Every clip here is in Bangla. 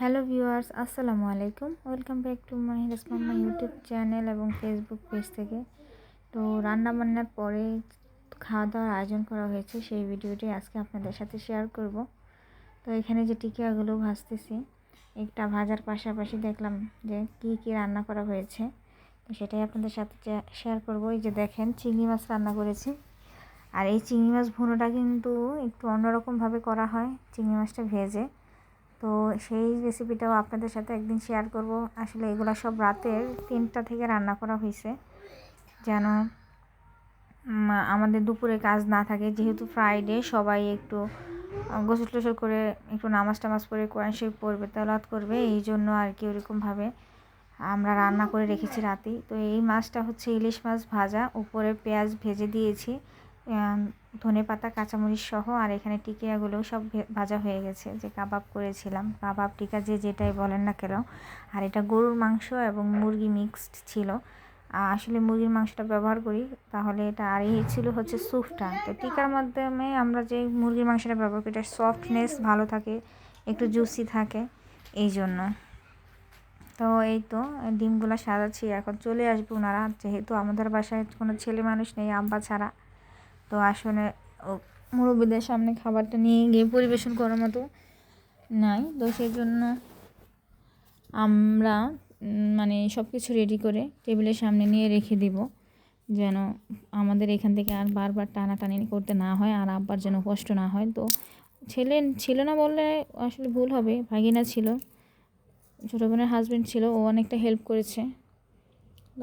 হ্যালো ভিউয়ার্স, আসসালামু আলাইকুম। Welcome back to my my YouTube channel এবং ফেসবুক পেজ থেকে। তো রান্না বান্নার পরে খাওয়া দাওয়ার আয়োজন করা হয়েছে, সেই ভিডিওটি আজকে আপনাদের সাথে শেয়ার করব। তো এখানে যে টিকিয়াগুলো ভাজতেছি, একটা ভাজার পাশাপাশি দেখলাম যে কি কি রান্না করা হয়েছে। তো সেটাই আপনাদের সাথে শেয়ার করব। এই যে দেখেন, চিংড়ি মাছ রান্না করেছি। আর এই চিংড়ি মাছ ভুনোটা কিন্তু একটু অন্যরকমভাবে করা হয়, চিংড়ি মাছটা ভেজে। তো সেই রেসিপিটাও আপনাদের সাথে একদিন শেয়ার করব। আসলে এগুলো সব রাতের তিনটা থেকে রান্না করা হয়েছে যেন আমাদের দুপুরে কাজ না থাকে। যেহেতু ফ্রাইডে সবাই একটু গোসল টোসল করে একটু নামাজ টামাজ পরে কোরআন শরীফ পড়বে তালাত করবে। এই জন্য আর কি ওরকমভাবে আমরা রান্না করে রেখেছি রাতেই তো এই মাছটা হচ্ছে ইলিশ মাছ ভাজা। উপরে পেঁয়াজ ভেজে দিয়েছি। ধনে পাতা, কাঁচামরিচ সহ আর এখানে টিকিয়াগুলোও সব ভাজা হয়ে গেছে। যে কাবাব করেছিলাম, কাবাব টিকা যে যেটাই বলেন না কেন। আর এটা গরুর মাংস এবং মুরগি মিক্সড ছিল। আসলে মুরগির মাংসটা ব্যবহার করি, তাহলে এটা আর এই ছিল হচ্ছে স্যুপটা তো টিকার মাধ্যমে আমরা যে মুরগির মাংসটা ব্যবহার করি এটা সফটনেস ভালো থাকে, একটু জুসি থাকে, এই জন্য। তো এই তো, ডিমগুলো সাজাচ্ছি, এখন চলে আসবে ওনারা যেহেতু আমাদের বাসায় কোনো ছেলে মানুষ নেই, আব্বা ছাড়া। তো আসলে মুরব্বীদের সামনে খাবারটা নিয়ে গিয়ে পরিবেশন করার মতো নাই। তো সেই জন্য আমরা মানে সব কিছু রেডি করে টেবিলের সামনে নিয়ে রেখে দিব, যেন আমাদের এখান থেকে আর বারবার টানাটানি করতে না হয় আর আব্বার যেন কষ্ট না হয়। তো ছেলে, ছিল না বললে আসলে ভুল হবে, ভাগিনা ছিল, ছোটো বোনের হাজব্যান্ড ছিল, ও অনেকটা হেল্প করেছে।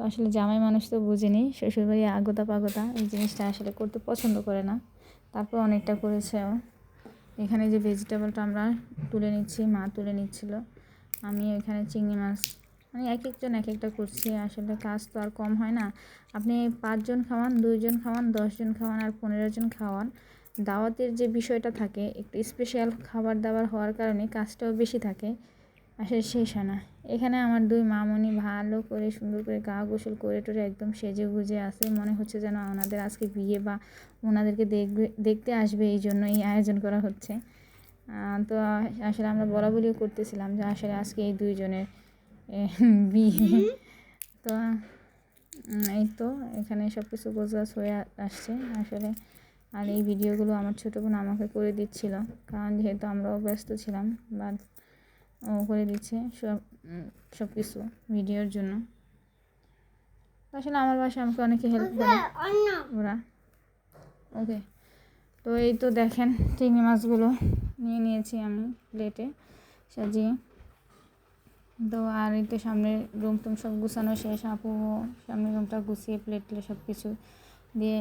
আসলে জামাই মানুষ তো বুঝেনি, শ্বশুরবাড়ি আগতা পাগতা এই জিনিসটা আসলে করতে পছন্দ করে না। তারপর অনেকটা করেছে এখানে যে ভেজিটেবলটা আমরা তুলে নিচ্ছি, মা তুলে নিচ্ছিল, আমি এখানে চিংড়ি মাছ মানে এক একজন এক একটা করছি। আসলে কাজ তো আর কম হয় না। আপনি পাঁচজন খাওয়ান, দুইজন খাওয়ান, দশজন খাওয়ান আর পনেরো জন খাওয়ান, দাওয়াতের যে বিষয়টা থাকে, একটু স্পেশাল খাবার দাবার হওয়ার কারণে কাজটাও বেশি থাকে। আসলে শেষ হয় না। এখানে আমার দুই মামনি ভালো করে, সুন্দর করে গা গোসল করে টোরে একদম সেজে গুজে আসে মনে হচ্ছে যেন ওনাদের আজকে বিয়ে বা ওনাদেরকে দেখবে, দেখতে আসবে এই জন্য এই আয়োজন করা হচ্ছে। তো আসলে আমরা বলা বলিও করতেছিলাম যে আসলে আজকে এই দুইজনের বিয়ে। তো এই তো এখানে সব কিছু গোছগাছ হয়ে আসছে আসলে। আর এই ভিডিওগুলো আমার ছোটো বোন আমাকে করে দিচ্ছিল, কারণ যেহেতু আমরাও ব্যস্ত ছিলাম বা করে দিচ্ছে সব সব কিছু ভিডিওর জন্য। আসলে আমার বাসায় আমাকে অনেকে হেল্প করে। ওরা। ওকে তো এই তো দেখেন চিংড়ি মাছগুলো নিয়ে নিয়েছি আমি প্লেটে সাজিয়ে। তো আর এই তো সামনে রুম টুম সব গুছানো শেষ। আপু সামনে রুমটা গুছিয়ে প্লেটলে সব কিছু দিয়ে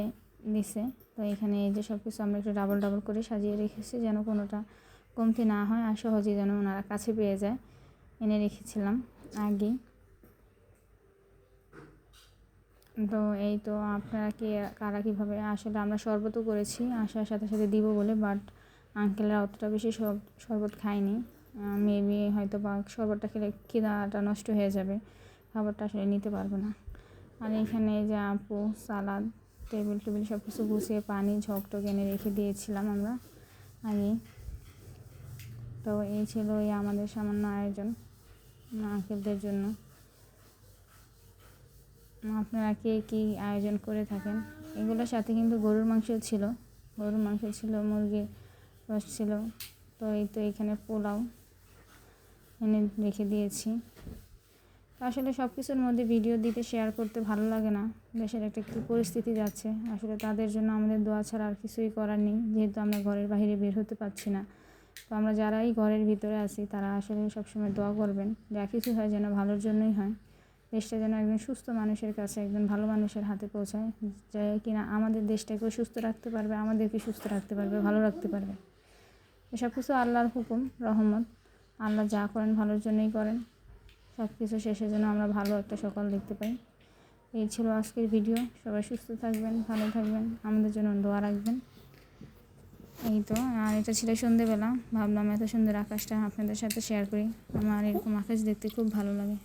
দিছে। তো এখানে এই যে সব কিছু আমরা একটু ডাবল ডাবল করে সাজিয়ে রেখেছি যেন কোনোটা কমতি না হয় আর সহজে যেন ওনারা কাছে পেয়ে যায়। এনে রেখেছিলাম আগেই। তো এই তো আপনারা কি, কারা কীভাবে, আসলে আমরা শরবতও করেছি, আসার সাথে সাথে দিব বলে বাট আঙ্কেলরা অতটা বেশি শরবত খায়নি। মেবি হয়তো বা শরবতটা খেলে খিদাটা নষ্ট হয়ে যাবে, খাবারটা আসলে নিতে পারব না। আর এখানে যে আপু, সালাদ টেবিল টেবিল সব কিছু গুছিয়ে পানি ঝকটক এনে রেখে দিয়েছিলাম আমরা আগে তো এই ছিল এই আমাদের সামান্য আয়োজন আঙ্কেলদের জন্য। আপনারা কে কী আয়োজন করে থাকেন? এগুলোর সাথে কিন্তু গরুর মাংস ছিল। গরুর মাংস ছিল, মুরগির রস ছিল। তো এই তো এখানে পোলাও এনে রেখে দিয়েছি। আসলে সব কিছুর মধ্যে ভিডিও দিতে শেয়ার করতে ভালো লাগে না। দেশের একটা কী পরিস্থিতি যাচ্ছে। আসলে তাদের জন্য আমাদের দোয়া ছাড়া আর কিছুই করার নেই। যেহেতু আমরা ঘরের বাইরে বের হতে পারছি না। তো আমরা যারাই ঘরের ভিতরে আছি, তারা আসলে সবসময় দোয়া করবেন যা কিছু হয় যেন ভালোর জন্যই হয়। দেশটা যেন একজন সুস্থ মানুষের কাছে, একজন ভালো মানুষের হাতে পৌঁছায়, যে কিনা আমাদের দেশটাকেও সুস্থ রাখতে পারবে, আমাদেরকে সুস্থ রাখতে পারবে, ভালো রাখতে পারবে। এসব কিছু আল্লাহর হুকুম, রহমত। আল্লাহ যা করেন ভালোর জন্যই করেন। সব কিছু শেষে যেন আমরা ভালো একটা সকাল দেখতে পাই। এই ছিল আজকের ভিডিও। সবাই সুস্থ থাকবেন, ভালো থাকবেন। আমাদের জন্য দোয়া রাখবেন। এই তো, আর এটা ছিল সন্ধ্যেবেলা ভাবলাম এত সুন্দর আকাশটা আপনাদের সাথে শেয়ার করি। আমার এরকম আকাশ দেখতে খুব ভালো লাগে।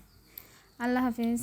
আল্লাহ হাফেজ।